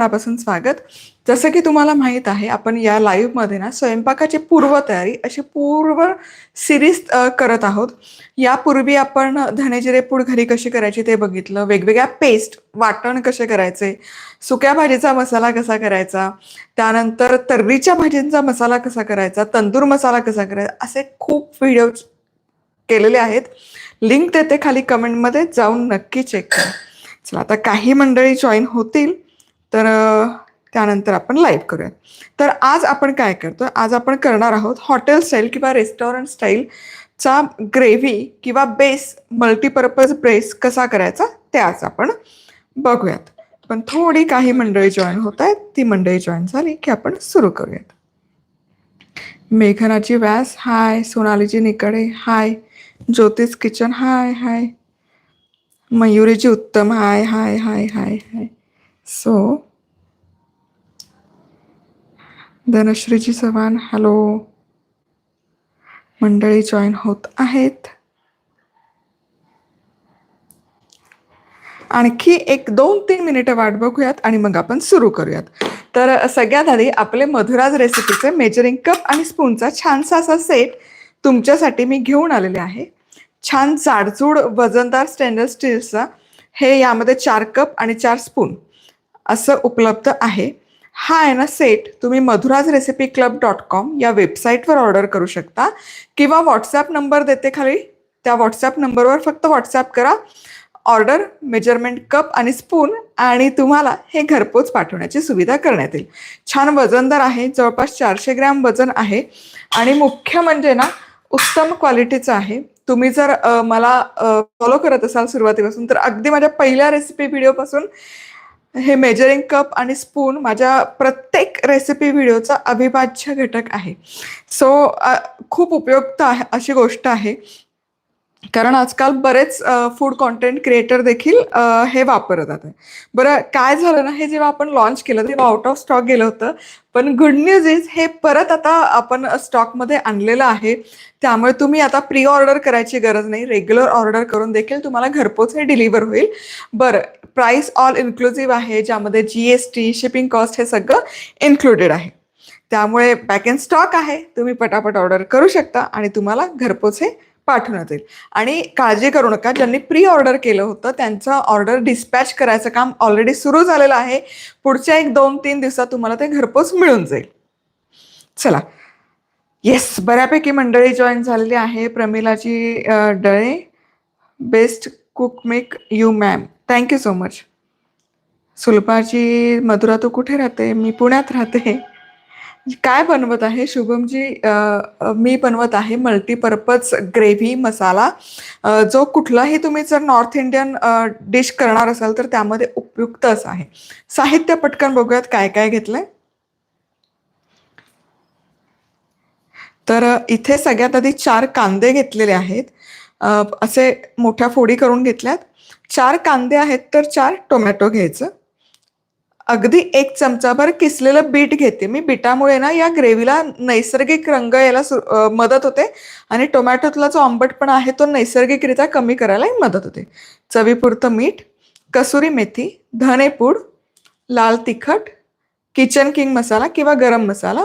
मनापासून स्वागत. जसं की तुम्हाला माहीत आहे आपण या लाईव्हमध्ये ना स्वयंपाकाची पूर्वतयारी अशी पूर्व सिरीज करत आहोत. यापूर्वी आपण धनेजिरे पूड घरी कशी करायची ते बघितलं. वेगवेगळ्या पेस्ट वाटण कसे करायचे सुक्या भाजीचा मसाला कसा करायचा त्यानंतर तर्रीच्या भाजींचा मसाला कसा करायचा तंदूर मसाला कसा करायचा असे खूप व्हिडिओ केलेले आहेत. लिंक देते खाली कमेंटमध्ये जाऊन नक्की चेक करा. चला आता काही मंडळी जॉईन होतील. तर त्यानंतर आपण लाईव्ह करूया तर आज आपण काय करतो आज आपण करणार आहोत हॉटेल स्टाईल किंवा रेस्टॉरंट स्टाईलचा ग्रेव्ही किंवा बेस मल्टीपर्पज बेस कसा करायचा? ते आज आपण बघूयात. पण थोडी काही मंडळी जॉईन होत आहेत. ती मंडळी जॉईन झाली की आपण सुरू करूयात. मेघनाची व्यास हाय सोनालीजी निकडे हाय ज्योतिष किचन हाय हाय मयुरीजी उत्तम hi hi hi hi hi so धनश्रीजी Chavan hello मंडळी जॉईन होत आहेत. आणखी एक दोन तीन मिनिटं वाट बघूयात आणि मग आपण सुरू करूयात. तर सगळ्यात आधी आपले मधुराज रेसिपीचे मेजरिंग कप आणि स्पूनचा छानसा असा सेट तुमच्यासाठी मी घेऊन आलेले आहे. छान जाडजूड वजनदार स्टेनलेस स्टीलचा हे यामध्ये चार कप आणि चार स्पून असं उपलब्ध आहे. हा आहे ना सेट तुम्ही Madhura's recipe club dot com या वेबसाईटवर ऑर्डर करू शकता. किंवा व्हॉट्सॲप नंबर देते खाली. त्या व्हॉट्सॲप नंबरवर फक्त व्हॉट्सॲप करा. ऑर्डर मेजरमेंट कप आणि स्पून आणि तुम्हाला हे घरपोच पाठवण्याची सुविधा करण्यात येईल. छान वजनदार आहे. जवळपास चारशे ग्रॅम वजन आहे. आणि मुख्य म्हणजे ना उत्तम क्वालिटीचं आहे. तुम्ही जर मला फॉलो करत असाल सुरुवातीपासून तर अगदी माझ्या पहिल्या रेसिपी व्हिडिओपासून हे मेजरिंग कप आणि स्पून माझ्या प्रत्येक रेसिपी व्हिडिओचा अविभाज्य घटक आहे. सो खूप उपयुक्त आहे अशी गोष्ट आहे. कारण आजकाल बरेच फूड कॉन्टेंट क्रिएटर देखील हे वापरत आहे बरं काय झालं ना हे जेव्हा आपण लॉन्च केलं तेव्हा आउट ऑफ स्टॉक गेलं होतं. पण गुड न्यूज इज हे परत आता आपण स्टॉकमध्ये आणलेलं आहे. त्यामुळे तुम्ही आता प्री ऑर्डर करायची गरज नाही. रेग्युलर ऑर्डर करून देखील तुम्हाला घरपोच हे डिलिव्हर होईल. बरं प्राइस ऑल इन्क्लुझिव्ह आहे ज्यामध्ये G S T shipping cost हे सगळं इन्क्लुडेड आहे. त्यामुळे बॅक एन स्टॉक आहे तुम्ही पटापट ऑर्डर करू शकता आणि तुम्हाला घरपोच हे पाठवण्यात येईल. आणि काळजी करू नका ज्यांनी प्री ऑर्डर केलं होतं त्यांचं ऑर्डर डिस्पॅच करायचं काम ऑलरेडी सुरू झालेलं आहे. पुढच्या एक दोन तीन दिवसात तुम्हाला ते घरपोच मिळून जाईल. चला. येस बऱ्यापैकी मंडळी जॉईन झालेली आहे प्रमिलाची डळे best cook make you ma'am thank you so much सुलभाजी Madhura तू कुठे राहते? मी पुण्यात राहते. काय बनवत आहे? शुभमजी मी बनवत आहे मल्टीपर्पज ग्रेव्ही मसाला जो कुठलाही तुम्ही जर नॉर्थ इंडियन डिश करणार असाल तर त्यामध्ये उपयुक्त असं आहे. साहित्य पटकन बघूयात काय काय घेतलंय. तर इथे सगळ्यात आधी चार कांदे घेतलेले आहेत. असे मोठ्या फोडी करून घेतल्यात. चार कांदे आहेत तर चार टोमॅटो घ्यायचं. अगदी एक चमचाभर किसलेलं बीट घेते मी. बीटामुळे ना या ग्रेव्हीला नैसर्गिक रंग यायला सु- मदत होते. आणि टोमॅटोतला जो आंबटपणा आहे तो नैसर्गिकरित्या कमी करायलाही मदत होते. चवीपुरतं मीठ कसुरी मेथी धनेपूड लाल तिखट किचन किंग मसाला किंवा गरम मसाला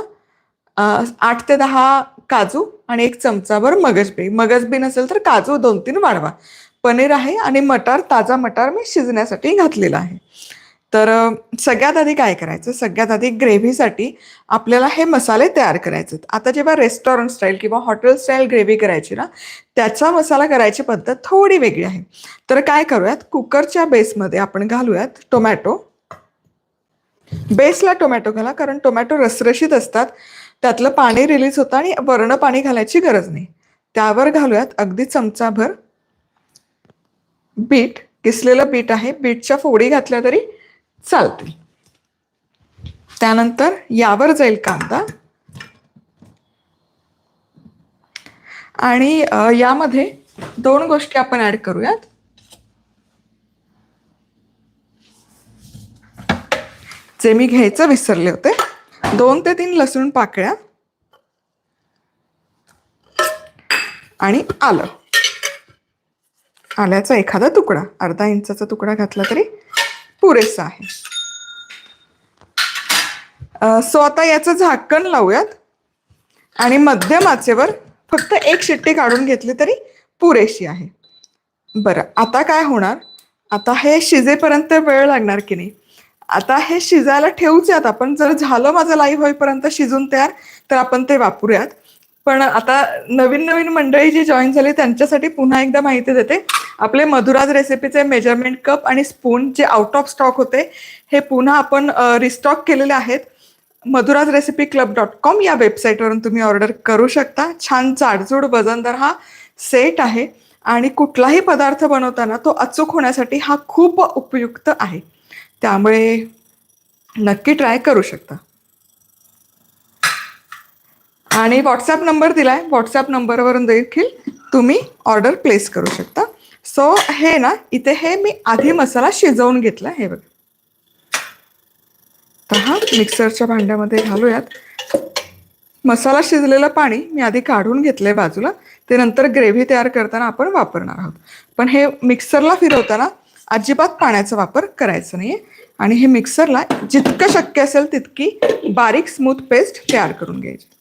आठ ते दहा काजू आणि एक चमचाभर मगजबी मगजबी नसेल तर काजू दोन तीन वाढवा. पनीर आहे आणि मटार ताजा मटार मी शिजण्यासाठी घातलेला आहे. तर सगळ्यात आधी काय करायचं? सगळ्यात आधी ग्रेव्हीसाठी आपल्याला हे मसाले तयार करायचे आता जेव्हा रेस्टॉरंट स्टाईल किंवा हॉटेल स्टाईल ग्रेव्ही करायची ना त्याचा मसाला करायची पद्धत थोडी वेगळी आहे. तर काय करूयात? कुकरच्या बेसमध्ये आपण घालूयात टोमॅटो. बेसला टोमॅटो घाला कारण टोमॅटो रसरशीत असतात. त्यातलं पाणी रिलीज होतं आणि वर्ण पाणी घालायची गरज नाही. त्यावर घालूयात अगदी चमचाभर बीट किसलेलं बीट आहे. बीटच्या फोडी घातल्या तरी चालतील. त्यानंतर यावर जाईल कांदा. आणि यामध्ये दोन गोष्टी आपण ऍड करूयात. जे मी घ्यायचं विसरले होते. दोन ते तीन लसूण पाकळ्या आणि आलं. आल्याचा एखादा तुकडा अर्धा इंचाचा तुकडा घातला तरी पुरेसा आहे. सो आता याचं झाकण लावूयात. आणि मध्यम आचेवर फक्त एक शिट्टी काढून घेतली तरी पुरेशी आहे. बरं आता काय होणार? आता हे शिजेपर्यंत वेळ लागणार की नाही? आता हे शिजायला ठेवूच यात आपण. जर झालं माझं लाईव्ह होईपर्यंत शिजून तयार तर आपण ते वापरूयात. पण आता नवीन नवीन मंडळी जी जॉईन झाली त्यांच्यासाठी पुन्हा एकदा माहिती देते. आपले मधुराज रेसिपीचे मेजरमेंट कप आणि स्पून जे आउट ऑफ स्टॉक होते हे पुन्हा आपण रिस्टॉक केलेले आहेत. Madhura's recipe club dot com या वेबसाईटवरून तुम्ही ऑर्डर करू शकता. छान जाडजूड वजनदार हा सेट आहे. आणि कुठलाही पदार्थ बनवताना तो अचूक होण्यासाठी हा खूप उपयुक्त आहे. त्यामुळे नक्की ट्राय करू शकता. आणि व्हॉट्सॲप नंबर दिलाय. व्हॉट्सॲप नंबरवरून देखील तुम्ही ऑर्डर प्लेस करू शकता. सो हे ना इथे हे मी आधी मसाला शिजवून घेतला. हे बघा. तर हा मिक्सरच्या भांड्यामध्ये घालूयात. मसाला शिजलेलं पाणी मी आधी काढून घेतलंय बाजूला. ते नंतर ग्रेव्ही तयार करताना आपण वापरणार आहोत. पण हे मिक्सरला फिरवताना अजिबात पाण्याचा वापर करायचा नाहीये. आणि हे मिक्सरला जितकं शक्य असेल तितकी बारीक स्मूथ पेस्ट तयार करून घ्यायची.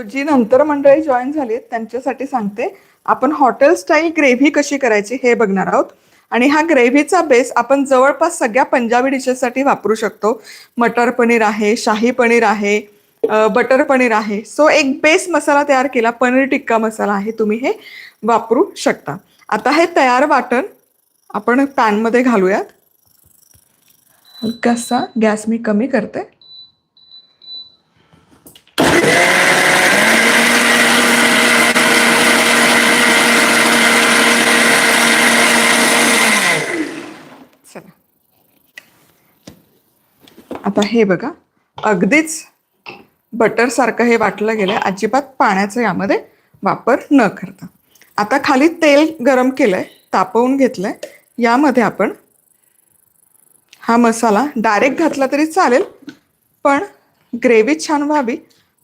सो जी नंतर मंडळी जॉईन झाली त्यांच्यासाठी सांगते. आपण हॉटेल स्टाईल ग्रेव्ही कशी करायची हे बघणार आहोत. आणि हा ग्रेव्हीचा बेस आपण जवळपास सगळ्या पंजाबी डिशेससाठी वापरू शकतो. मटर पनीर आहे शाही पनीर आहे बटर पनीर आहे. सो एक बेस मसाला तयार केला पनीर टिक्का मसाला आहे तुम्ही हे वापरू शकता. आता हे तयार वाटण आपण पॅनमध्ये घालूयात. हलकासा गॅस मी कमी करते. आता हे बघा अगदीच बटरसारखं हे वाटलं गेलं अजिबात पाण्याचा यामध्ये वापर न करता. आता खाली तेल गरम केलंय तापवून घेतलं आहे यामध्ये आपण हा मसाला डायरेक्ट घातला तरी चालेल पण ग्रेव्ही छान व्हावी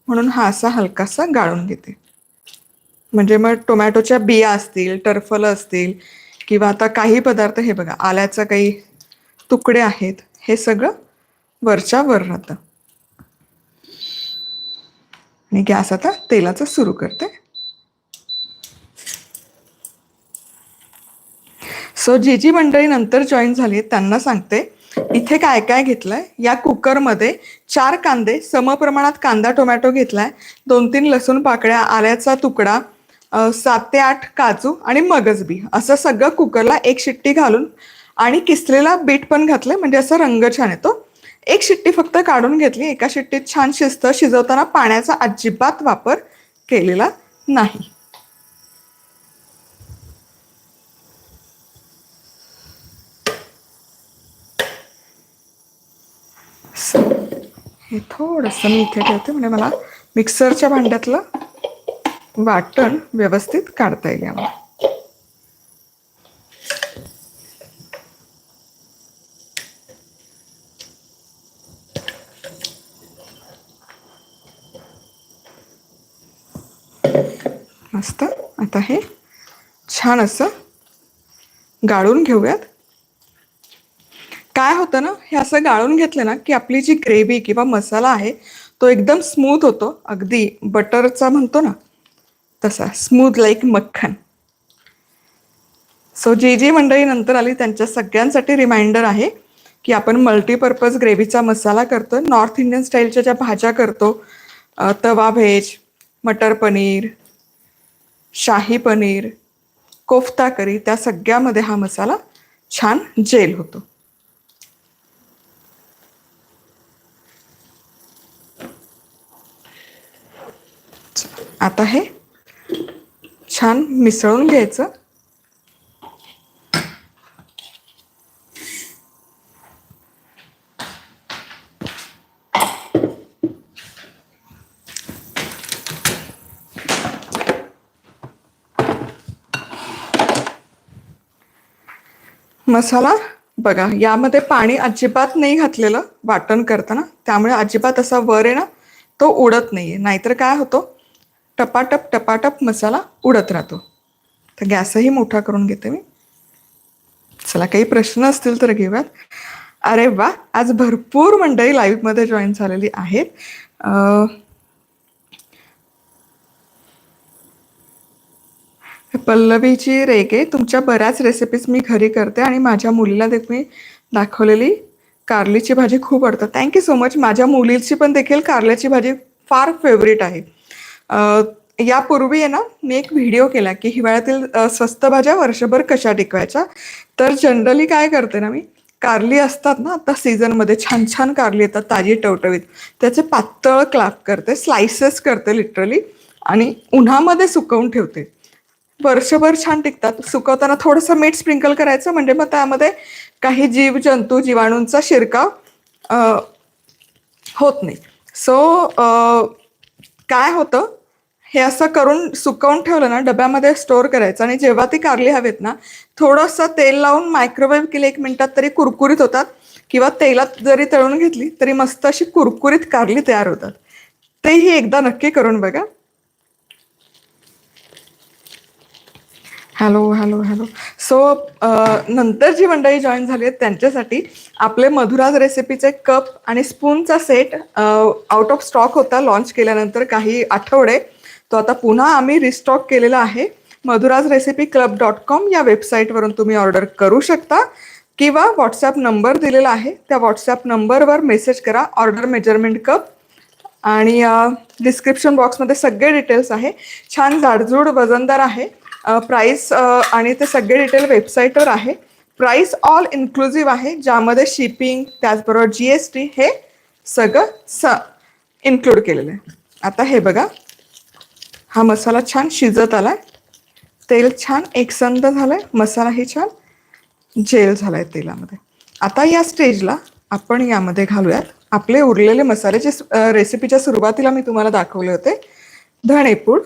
म्हणून हा असा हलकासा गाळून घेते. म्हणजे मग टोमॅटोच्या बिया असतील टरफलं असतील किंवा आता काही पदार्थ हे बघा आल्याचं काही तुकडे आहेत हे सगळं वरच्या वर राहतं. आणि गॅस आता तेलाचा सुरू करते. सो जी जी मंडळी नंतर जॉईन झाली त्यांना सांगते इथे काय काय घेतलंय? या कुकरमध्ये चार कांदे समप्रमाणात कांदा टोमॅटो घेतलाय दोन तीन लसूण पाकळ्या आल्याचा तुकडा सात ते आठ काजू आणि मगजबी असं सगळं कुकरला एक शिट्टी घालून आणि किसलेला बीट पण घातलंय म्हणजे असा रंग छान येतो. एक शिट्टी फक्त काढून घेतली. एका शिट्टीत छान शिजतं शिजवताना पाण्याचा अजिबात वापर केलेला नाही. हे थोडंसं मी इथे ठेवते म्हणजे मला मिक्सरच्या भांड्यातलं वाटण व्यवस्थित काढता येईल आम्हाला मस्त आता हे छान असं गाळून घेऊयात. काय होतं ना हे असं गाळून घेतलं ना की आपली जी ग्रेव्ही किंवा मसाला आहे तो एकदम स्मूथ होतो. अगदी बटरचा म्हणतो ना तसा स्मूथ लाईक मक्खन. सो जी जी मंडळी नंतर आली त्यांच्या सगळ्यांसाठी रिमाइंडर आहे की आपण मल्टीपर्पज ग्रेव्हीचा मसाला करतो नॉर्थ इंडियन स्टाईलच्या ज्या भाज्या करतो तवा व्हेज मटर पनीर शाही पनीर कोफ्ता करी त्या सगळ्यामध्ये हा मसाला छान जेल होतो. आता हे छान मिसळून घ्यायचं. मसाला बघा यामध्ये पाणी अजिबात नाही घातलेलं वाटण करताना. त्यामुळे अजिबात असा वर आहे ना तो उडत नाही आहे नाहीतर काय होतो? टपाटप टपाटप मसाला उडत राहतो. तर गॅसही मोठा करून घेते मी. चला काही प्रश्न असतील तर घेऊयात. अरे वा आज भरपूर मंडळी लाईव्हमध्ये जॉईन झालेली आहेत. पल्लवीची रेगे तुमच्या बऱ्याच रेसिपीज मी घरी करते आणि माझ्या मुलीला देखील मी दाखवलेली. कारलीची भाजी खूप आवडतं थँक्यू सो मच माझ्या मुलीची पण देखील कारल्याची भाजी फार फेवरेट आहे. यापूर्वी आहे ना मी एक व्हिडिओ केला की हिवाळ्यातील स्वस्त भाज्या वर्षभर कशा टिकवायच्या? तर जनरली काय करते ना मी कारली असतात ना आता सीझनमध्ये छान छान कारली येतात ताजी टवटवीत. त्याचे पातळ क्लाप करते स्लायसेस करते लिटरली आणि उन्हामध्ये सुकवून ठेवते. वर्षभर छान टिकतात. सुकवताना थोडंसं मीठ स्प्रिंकल करायचं म्हणजे मग त्यामध्ये काही जीव जंतू जीवाणूंचा शिरकाव होत नाही. सो काय होतं? हे असं करून सुकवून ठेवलं ना डब्यामध्ये स्टोअर करायचं आणि जेव्हा ती कारली हवेत ना थोडंसं तेल लावून मायक्रोवेव्ह केलं एक मिनिटात तरी कुरकुरीत होतात. किंवा तेलात जरी तळून घेतली तरी मस्त अशी कुरकुरीत कारली तयार होतात. तेही एकदा नक्की करून बघा. हॅलो हॅलो हॅलो सो नंतर जी मंडळी जॉईन झाली आहेत त्यांच्यासाठी आपले मधुराज रेसिपीचे कप आणि स्पूनचा सेट आउट ऑफ स्टॉक होता लॉन्च केल्यानंतर काही आठवडे. तो आता पुन्हा आम्ही रिस्टॉक केलेला आहे. Madhura's recipe club dot com या वेबसाईटवरून तुम्ही ऑर्डर करू शकता. किंवा व्हॉट्सॲप नंबर दिलेला आहे. त्या व्हॉट्सॲप नंबरवर मेसेज करा ऑर्डर मेजरमेंट कप आणि डिस्क्रिप्शन बॉक्समध्ये सगळे डिटेल्स आहे. छान जाडजूड वजनदार आहे. प्राईस आणि ते सगळे डिटेल वेबसाईटवर आहे. प्राईस ऑल इन्क्लुझिव्ह आहे ज्यामध्ये शिपिंग त्याचबरोबर जी एस टी हे सगळं स इन्क्लूड केलेलं आहे. आता हे बघा. हा मसाला छान शिजत आला आहे तेल छान एकसंद झालं आहे मसालाही छान जेल झाला आहे तेलामध्ये. आता या स्टेजला आपण यामध्ये घालूयात. आपले उरलेले मसाले जे रेसिपीच्या सुरुवातीला मी तुम्हाला दाखवले होते. धणेपूड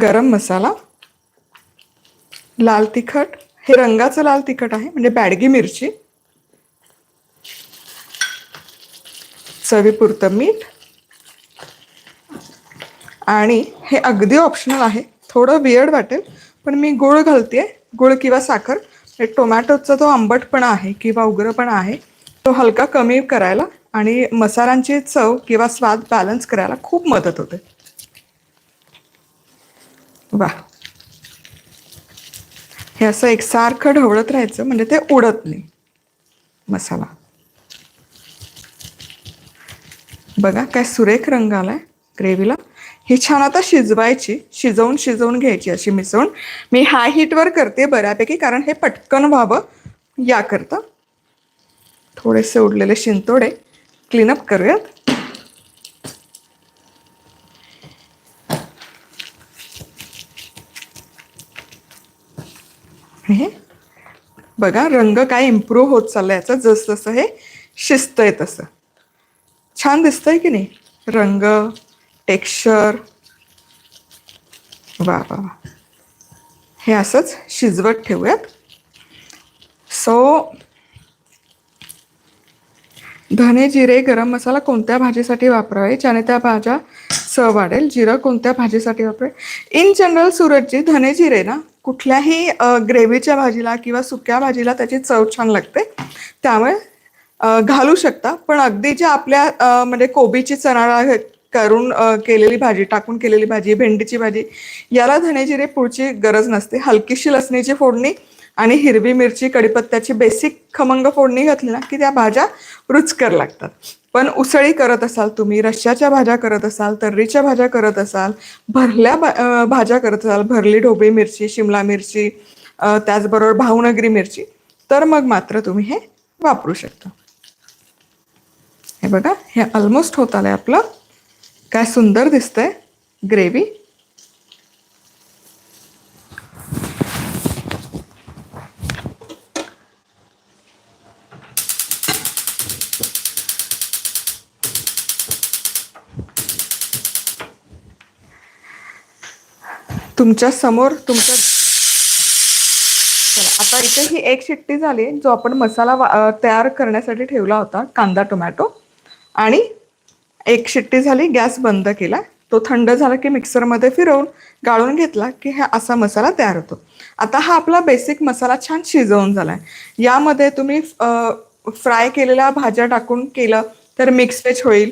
गरम मसाला लाल तिखट. हे रंगाचं लाल तिखट आहे म्हणजे बॅडगी मिरची चवीपुरतं मीठ आणि हे अगदी ऑप्शनल आहे. थोडं वियर्ड वाटेल पण मी गुळ घालते. गुळ किंवा साखर. हे टोमॅटोचा जो आंबटपणा आहे किंवा उग्रपणा आहे. तो हलका कमी करायला आणि मसाल्यांची चव किंवा स्वाद बॅलन्स करायला खूप मदत होते. वा. हे असं एकसारखं ढवळत राहायचं म्हणजे ते उडत नाही. मसाला. बघा काय सुरेख रंग आलाय ग्रेव्हीला. ही छान आता शिजवायची शिजवून शिजवून घ्यायची अशी मिसळून. मी हाय हीटवर करते बऱ्यापैकी कारण हे पटकन व्हावं याकरता. थोडेसे उडलेले शिंतोडे. क्लीनअप करूयात. बघा रंग काय इम्प्रूव्ह होत चाललाय याचा जसं जसं हे शिजतंय तसं. छान दिसतंय की नाही? रंग टेक्स्चर वा वा वा. हे असंच शिजवत ठेवूयात. सो धने जिरे गरम मसाला कोणत्या भाजीसाठी वापरावे? ज्याने त्या भाज्या सह वाढेल? जिरं कोणत्या भाजीसाठी वापरावे? इन जनरल सुरतची धने जिरे ना? कुठल्याही ग्रेव्हीच्या भाजीला किंवा सुक्या भाजीला त्याची चव छान लागते. त्यामुळे घालू शकता. पण अगदी जे आपल्या म्हणजे कोबीची चणाळा करून केलेली भाजी टाकून केलेली भाजी भेंडीची भाजी याला धनेजिरे पुढची गरज नसते. हलकीशी लसणीची फोडणी आणि हिरवी मिरची कडीपत्त्याची बेसिक खमंग फोडणी घातली ना की त्या भाज्या रुचकर लागतात. पण उसळी करत असाल तुम्ही रश्श्याच्या भाज्या करत असाल तर्रीच्या भाज्या करत असाल भरल्या भा- भाज्या करत असाल भरली ढोबळी मिरची शिमला मिरची त्याचबरोबर भावनगरी मिरची तर मग मात्र तुम्ही हे वापरू शकता. हे बघा हे ऑलमोस्ट होत आलंय आपलं. काय सुंदर दिसतंय ग्रेव्ही तुमच्यासमोर तुमच्या चला आता इथे ही एक शिट्टी झाली जो आपण मसाला तयार करण्यासाठी ठेवला होता कांदा टोमॅटो. आणि एक शिट्टी झाली गॅस बंद केला. तो थंड झाला की मिक्सरमध्ये फिरवून गाळून घेतला की हा असा मसाला तयार होतो. आता हा आपला बेसिक मसाला छान शिजवून झाला आहे यामध्ये तुम्ही फ्राय केलेल्या भाज्या टाकून केलं तर मिक्स व्हेज होईल.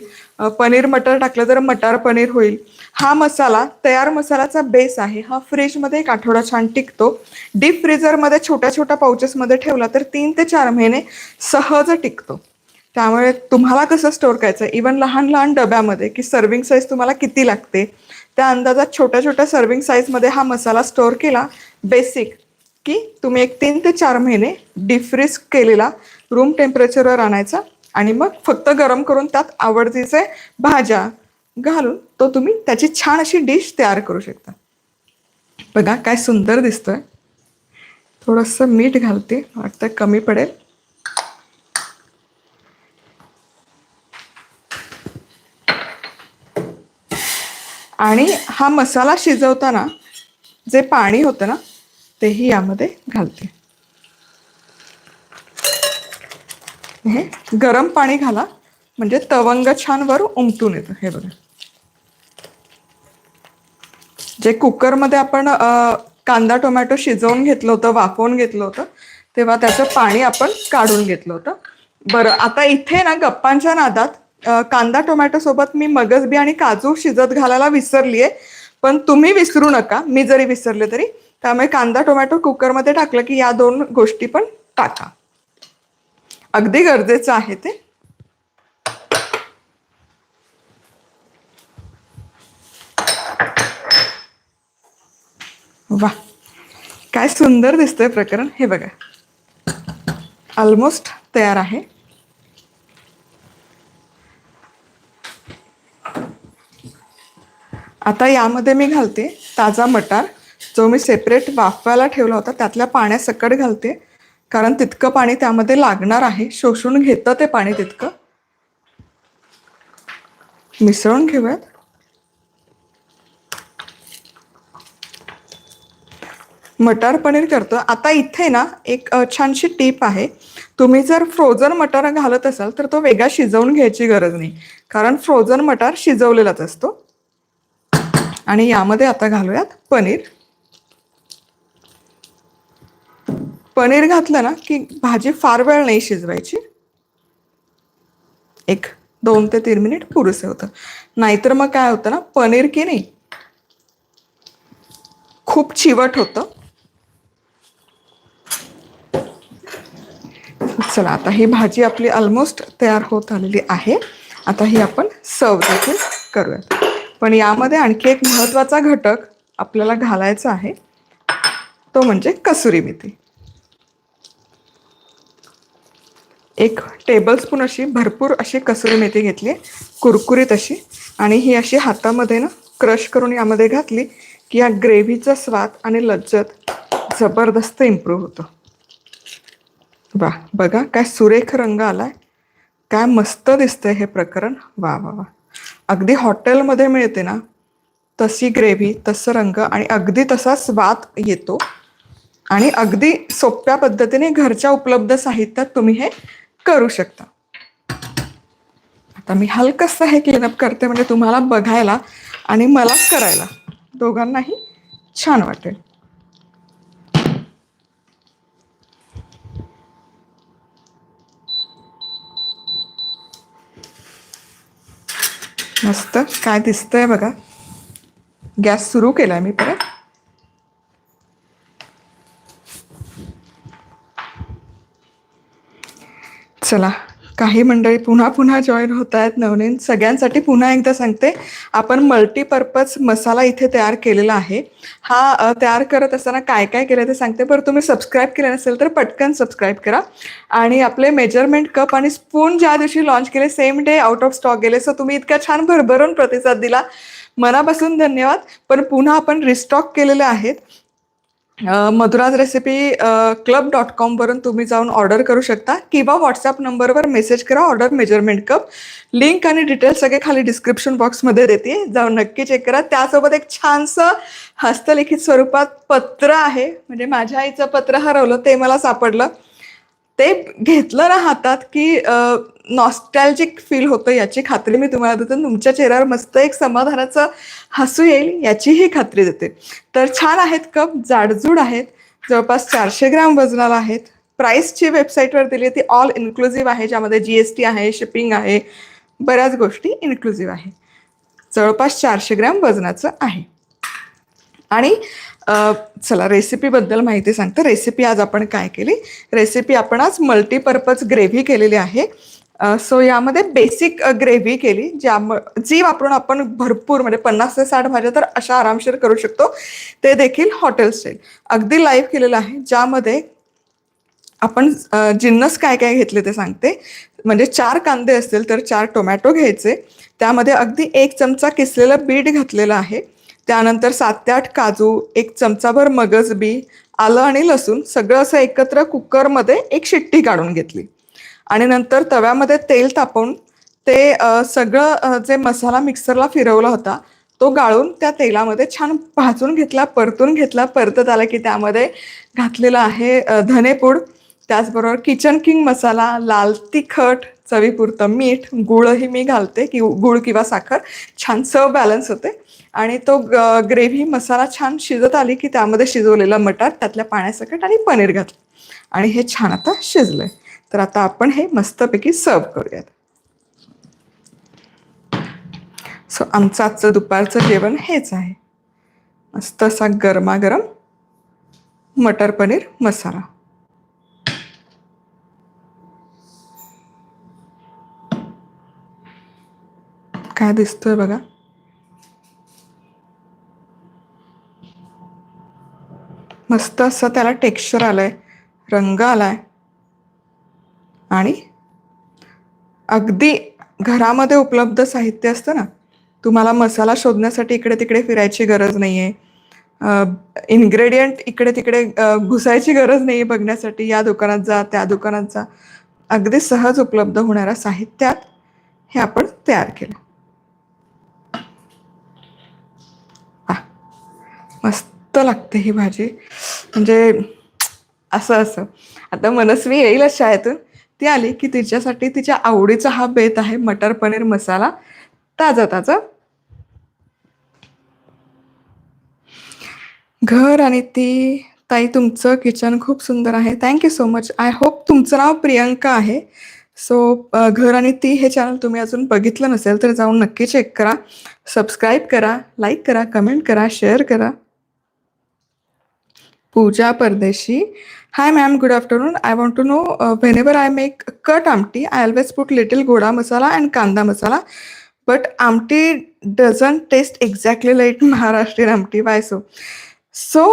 पनीर मटर टाकलं तर मटार पनीर होईल. हा मसाला तयार मसाल्याचा बेस आहे. हा फ्रीजमध्ये एक आठवडा छान टिकतो. डीप फ्रीजरमध्ये छोट्या छोट्या पाउचेसमध्ये ठेवला तर तीन ते चार महिने सहज टिकतो. त्यामुळे तुम्हाला कसं स्टोअर करायचं इवन लहान लहान डब्यामध्ये की सर्विंग साईज तुम्हाला किती लागते? त्या अंदाजात छोट्या छोट्या सर्विंग साईजमध्ये हा मसाला स्टोअर केला. बेसिक की तुम्ही एक तीन ते चार महिने डिफ्रीज केलेला रूम टेम्परेचरवर आणायचा. आणि मग फक्त गरम करून त्यात आवडतीचे भाज्या घालून तो तुम्ही त्याची छान अशी डिश तयार करू शकता. बघा काय सुंदर दिसतोय. थोडंसं मीठ घालते वाटतं कमी पडेल. आणि हा मसाला शिजवताना जे पाणी होतं ना तेही यामध्ये घालते. हे गरम पाणी घाला. म्हणजे तवंग छान वर उमटून येतं. हे बघा. जे कुकरमध्ये आपण कांदा टोमॅटो शिजवून घेतलं होतं वाफवून घेतलं होतं तेव्हा त्याचं पाणी आपण काढून घेतलं होतं. बरं आता इथे ना गप्पांच्या नादात कांदा टोमॅटो सोबत मी मगजबी आणि काजू शिजत घालायला विसरलीये पण तुम्ही विसरू नका. मी जरी विसरले तरी. त्यामुळे कांदा टोमॅटो कुकरमध्ये टाकलं की या दोन गोष्टी पण टाका. अगदी गरजेचं आहे ते. वा. काय सुंदर दिसतंय प्रकरण. हे बघा. ऑलमोस्ट तयार आहे. आता यामध्ये मी घालते ताजा मटार जो मी सेपरेट वाफवायला ठेवला होता त्यातल्या पाण्यासकट घालते. कारण तितकं पाणी त्यामध्ये लागणार आहे. शोषून घेतं ते पाणी तितकं. मिसळून घेऊयात. मटार पनीर करतो. आता इथे ना एक छानशी टीप आहे. तुम्ही जर फ्रोझन मटार घालत असाल तर तो वेगळा शिजवून घ्यायची गरज नाही. कारण फ्रोझन मटार शिजवलेलाच असतो. आणि यामध्ये आता घालूयात पनीर. पनीर घातलं ना की भाजी फार वेळ नाही शिजवायची. एक दोन ते तीन मिनिट पुरेसे होतं. नाहीतर मग काय होतं ना पनीर की नाही खूप चिवट होतं. चला आता ही भाजी आपली ऑलमोस्ट तयार होत आलेली आहे. आता ही आपण सर्व देखील करूयात. पण यामध्ये आणखी एक महत्त्वाचा घटक आपल्याला घालायचा आहे. तो म्हणजे कसुरी मेथी. एक टेबलस्पून अशी भरपूर अशी कसुरी मेथी घेतली कुरकुरीत अशी. आणि ही अशी हातामध्ये ना क्रश करून यामध्ये घातली की या ग्रेव्हीचा स्वाद आणि लज्जत जबरदस्त इम्प्रूव्ह होतो. वा बघा काय सुरेख रंग आलाय. काय मस्त दिसतंय हे प्रकरण. वा वा वा. अगदी हॉटेलमध्ये मिळते ना तशी ग्रेव्ही तसं रंग आणि अगदी तसा स्वाद येतो. आणि अगदी सोप्या पद्धतीने घरच्या उपलब्ध साहित्यात तुम्ही हे करू शकता. आता मी हलकसं हे क्लीनअप करते म्हणजे तुम्हाला बघायला आणि मला करायला. दोघांनाही छान वाटेल. मस्त काय दिसतंय बघा. गॅस सुरू केलाय मी परत. चला. काही मंडळी पुन्हा पुन्हा जॉईन होत आहेत नवनीन सगळ्यांसाठी पुन्हा एकदा सांगते आपण मल्टीपर्पज मसाला इथे तयार केलेला आहे. हा तयार करत असताना काय काय केलं ते सांगते. बरं तुम्ही सबस्क्राईब केलं नसेल तर पटकन सबस्क्राईब करा. आणि आपले मेजरमेंट कप आणि स्पून ज्या दिवशी लॉन्च केले same day out of stock गेले. सो तुम्ही इतका छान भरभरून प्रतिसाद दिला. मनापासून धन्यवाद. पण पुन्हा आपण रिस्टॉक केलेले आहेत. मधुराज रेसिपी क्लब डॉट कॉमवरून तुम्ही जाऊन ऑर्डर करू शकता किंवा व्हॉट्सअप नंबरवर मेसेज करा ऑर्डर मेजरमेंट कप लिंक आणि डिटेल्स सगळे खाली डिस्क्रिप्शन बॉक्समध्ये देते. जाऊन नक्की चेक करा. त्यासोबत एक छानसं हस्तलिखित स्वरूपात पत्र आहे. म्हणजे माझ्या आईचं पत्र हरवलं ते मला सापडलं. ते घेतलं ना हातात की नॉस्टॅल्जिक फील होतं याची खात्री मी तुम्हाला देते. तुमच्या चेहऱ्यावर मस्त एक समाधानाचं हसू येईल याचीही खात्री देते. तर छान आहेत कप जाडजूड आहेत. जवळपास चारशे ग्राम वजनाला आहेत. प्राईसची वेबसाईटवर दिली ती ऑल इन्क्लुझिव्ह आहे ज्यामध्ये जी एस टी आहे शिपिंग आहे बऱ्याच गोष्टी इन्क्लुझिव्ह आहे. जवळपास चारशे ग्रॅम वजनाचं आहे. आणि चला रेसिपीबद्दल माहिती सांगते. रेसिपी आज आपण काय केली? रेसिपी आपण आज मल्टीपर्पज ग्रेव्ही केलेली आहे. सो यामध्ये बेसिक ग्रेव्ही केली ज्या जी वापरून आपण भरपूर म्हणजे पन्नास ते साठ भाज्या तर अशा आरामशीर करू शकतो. ते देखील हॉटेल स्टाईल अगदी लाईव्ह केलेलं आहे ज्यामध्ये आपण जिन्नस काय काय घेतले ते सांगते. म्हणजे चार कांदे असतील तर चार टोमॅटो घ्यायचे. त्यामध्ये अगदी एक चमचा किसलेलं बीट घातलेलं आहे. त्यानंतर सात ते आठ काजू एक चमचाभर मगज बी आलं आणि लसूण सगळं असं एकत्र कुकरमध्ये एक शिट्टी काढून घेतली. आणि नंतर तव्यामध्ये तेल तापवून ते सगळं जे मसाला मिक्सरला फिरवला होता तो गाळून त्या तेलामध्ये छान भाजून घेतला परतून घेतला परतत आला की त्यामध्ये घातलेला आहे धनेपूड त्याचबरोबर किचन किंग मसाला लाल तिखट चवीपुरतं मीठ गुळही मी घालते कि गुळ किंवा साखर. छान चव बॅलन्स होते. आणि तो ग्रेव्ही मसाला छान शिजत आली की त्यामध्ये शिजवलेलं मटार त्यातल्या पाण्यासकट आणि पनीर घातलं. आणि हे छान आता शिजलंय. तर आता आपण हे मस्तपैकी सर्व करूयात. सो आमचं आजचं दुपारचं जेवण हेच आहे. मस्त असा गरमागरम मटर पनीर मसाला. काय दिसतोय बघा. मस्त असं त्याला टेक्स्चर आलंय रंग आलाय. आणि अगदी घरामध्ये उपलब्ध साहित्य असतं ना तुम्हाला मसाला शोधण्यासाठी इकडे तिकडे फिरायची गरज नाही आहे इन्ग्रेडियंट इकडे तिकडे घुसायची गरज नाही आहे बघण्यासाठी. या दुकानात जा त्या दुकानात जा. अगदी सहज उपलब्ध होणाऱ्या साहित्यात हे आपण तयार केलं. मस्त लागते ही भाजी. म्हणजे असं असं. आता मनस्वी येईलच शाळेतून. ती आली की तिच्यासाठी तिच्या आवडीचा हा बेत आहे मटर पनीर मसाला. ताजा ताजा. घर आणि ती ताई तुमचं किचन खूप सुंदर आहे. Thank you so much I hope तुमचं नाव प्रियंका आहे. सो घर आणि ती हे चॅनल तुम्ही अजून बघितलं नसेल तर जाऊन नक्की चेक करा. सबस्क्राईब करा लाईक करा कमेंट करा शेअर करा. Pooja Pardeshi. Hi ma'am good afternoon I want to know whenever I make cut amti I always put little goda masala and kanda masala but amti doesn't taste exactly like Maharashtrian amti. Why so so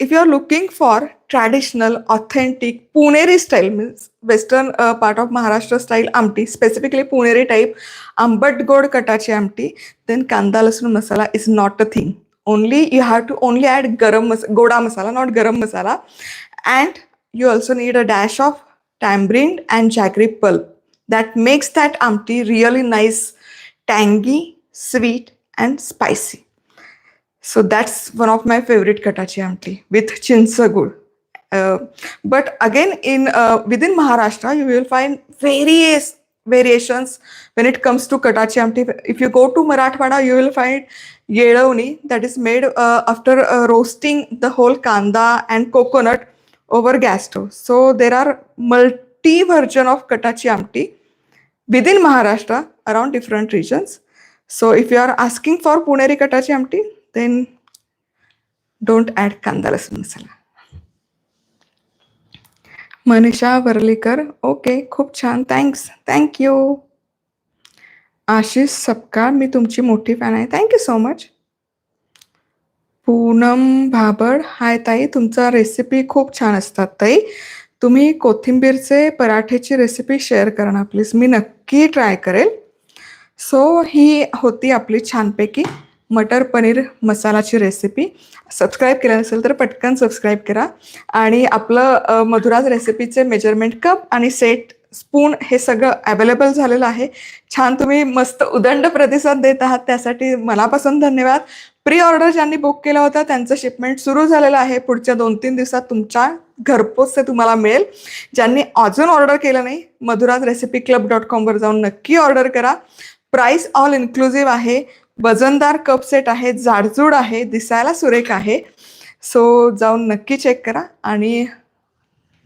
if you are looking for traditional authentic Puneri style means western part of Maharashtra style amti specifically Puneri type ambat god कटाची amti then kanda lasun masala is not a thing only you have to only add garam mas- goda masala not garam masala. And you also need a dash of tamarind and jaggery pulp. That makes that amti really nice tangy sweet and spicy. So that's one of my favorite katachi amti with chinsagud uh, but again in uh, within maharashtra you will find various variations. When it comes to katachi amti if you go to marathwada you will find yelavni that is made uh, after uh, roasting the whole kanda and coconut over gas stove so there are multi version of katachi amti within maharashtra around different regions. So if you are asking for puneri katachi amti then don't add kanda masala Manisha Varlikar. Okay खूप छान. Thanks thank you Ashish Sapkal मी तुमची मोठी fan आहे. Thank you so much Poonam Bhabad hi ताई तुमचा recipe खूप छान असतात ताई. तुम्ही कोथिंबीरचे पराठेची रेसिपी शेअर करा ना प्लीज मी नक्की ट्राय करेल. सो ही होती आपली छानपैकी. मटर पनीर मसालाची रेसिपी सबस्क्राईब केलं नसेल तर पटकन सबस्क्राईब करा. आणि आपलं मधुराज रेसिपीचे मेजरमेंट कप आणि सेट स्पून हे सगळं अवेलेबल झालेलं आहे. छान तुम्ही मस्त उदंड प्रतिसाद देत आहात. त्यासाठी मनापासून धन्यवाद. प्री ऑर्डर ज्यांनी बुक केला होता त्यांचं शिपमेंट सुरू झालेलं आहे. पुढच्या दोन तीन दिवसात तुमच्या घरपोच ते तुम्हाला मिळेल. ज्यांनी अजून ऑर्डर केलं नाही मधुराज रेसिपी क्लब डॉट कॉमवर जाऊन नक्की ऑर्डर करा. प्राइस ऑल इन्क्लुझिव्ह आहे. वजनदार कप सेट आहे जाडजूड आहे दिसायला सुरेख आहे. सो जाऊन नक्की चेक करा आणि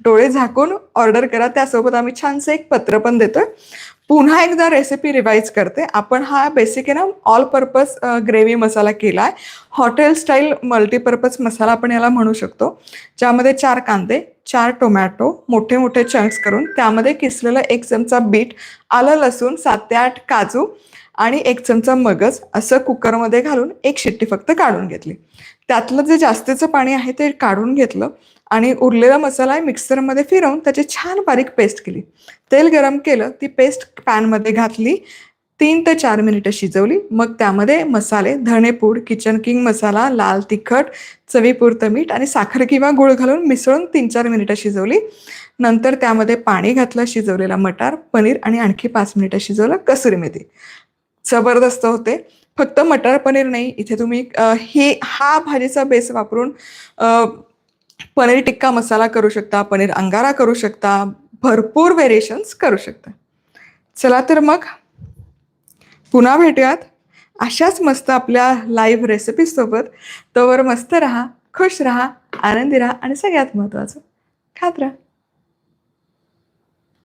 डोळे झाकून ऑर्डर करा. त्यासोबत आम्ही छानसं एक पत्र पण देतोय. पुन्हा एकदा रेसिपी रिवाईज करते. आपण हा बेसिक आहे ना ऑल पर्पज ग्रेव्ही मसाला केला आहे हॉटेल स्टाईल मल्टीपर्पज मसाला आपण याला म्हणू शकतो. ज्यामध्ये चार कांदे चार टोमॅटो मोठे मोठे चंक्स करून त्यामध्ये किसलेलं एक चमचा बीट आलं लसूण सात ते आठ काजू आणि एक चमचा मगज असं कुकरमध्ये घालून एक शिट्टी फक्त काढून घेतली. त्यातलं जे जास्तीचं पाणी आहे ते काढून घेतलं आणि उरलेला मसाला मिक्सरमध्ये फिरवून त्याची छान बारीक पेस्ट केली. तेल गरम केलं ती पेस्ट पॅनमध्ये घातली तीन ते चार मिनिटं शिजवली. मग त्यामध्ये मसाले धणेपूड किचन किंग मसाला लाल तिखट चवीपुरतं मीठ आणि साखर किंवा गुळ घालून मिसळून तीन चार मिनिटं शिजवली. नंतर त्यामध्ये पाणी घातलं शिजवलेला मटार पनीर आणि आणखी पाच मिनिटं शिजवलं कसुरी मेथी. जबरदस्त होते. फक्त मटार पनीर नाही इथे तुम्ही हे हा भाजीचा बेस वापरून पनीर टिक्का मसाला करू शकता पनीर अंगारा करू शकता भरपूर व्हेरिएशन्स करू शकता. चला तर मग पुन्हा भेटूयात. अशाच मस्त आपल्या लाईव्ह रेसिपीसोबत तोवर मस्त राहा खुश राहा आनंदी राहा आणि सगळ्यात महत्त्वाचं खात राहा.